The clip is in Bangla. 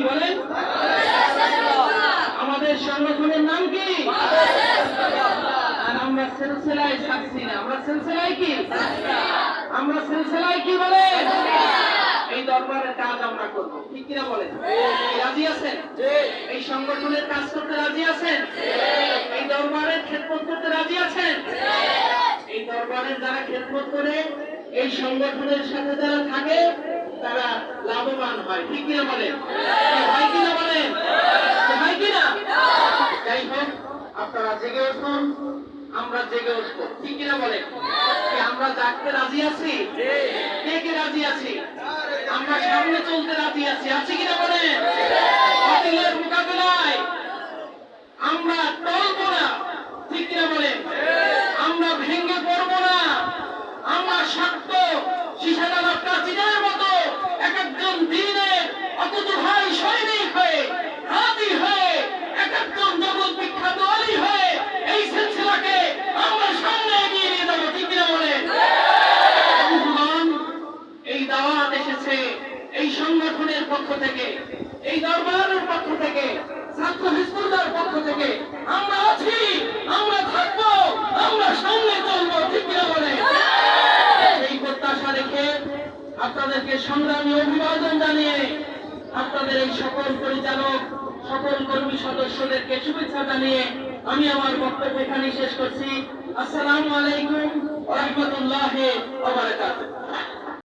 কি বলেন? আমাদের সংগঠনের নাম কি? আর আমরা সিলসিলায় থাকছি না। আমরা সিলসিলায় কি? আমরা সিলসিলায় কি বলেন এই দরবারের কাজ আমরা করব। ঠিক কিনা বলেন? রাজি আছেন? এই সংগঠনের কাজ করতে রাজি আছেন? এই দরবারের খেদমত করতে রাজি আছেন? এই দরবারের যারা খেদমত করে, এই সংগঠনের সাথে যারা থাকে, তারা হয়, ঠিক কিনা বলে? হয় কিনা বলে? হয় কিনা? যাই হোক, আপনারা জেগে উঠুন, আমরা জেগে উঠবো, ঠিক কিনা বলে? আমরা জাগতে রাজি আছি? কে কে রাজি আছি? আমরা সামনে চলতে রাজি আছি আছি কিনা বলেন বাতিলের মোকাবিলায় আমরা টলবো না ঠিক কিনা বলেন আমরা ভেঙে পড়ব না আমরা শক্ত শিশাডালা প্রাচীনের মতো এক একজন দিনের অথচ ভাই সৈনিক হয়ে হাতি হয়ে এক একজন জগৎ বিখ্যাত অলি হয়ে এই সিলসিলাকে আমরা সামনে এগিয়ে নিয়ে যাব ঠিক কিনা বলেন বন্ধুগণ, এই দাওয়াত এসেছে এই সংগঠনের পক্ষ থেকে, এই দরবারের পক্ষ থেকে, ছাত্র হিসবুল্লার পক্ষ থেকে, আমরা আছি, আমরা থাকব, আমরা সামনে চলবো, ঠিক বলে এই প্রত্যাশা রেখে আপনাদেরকে সংগ্রামী অভিবাদন জানিয়ে আপনাদের এই সকল পরিচালক, সকল কর্মী সদস্যদেরকে শুভেচ্ছা জানিয়ে আমি আমার বক্তব্য এখানে শেষ করছি। আসসালামু আলাইকুম রহমতুল্লাহ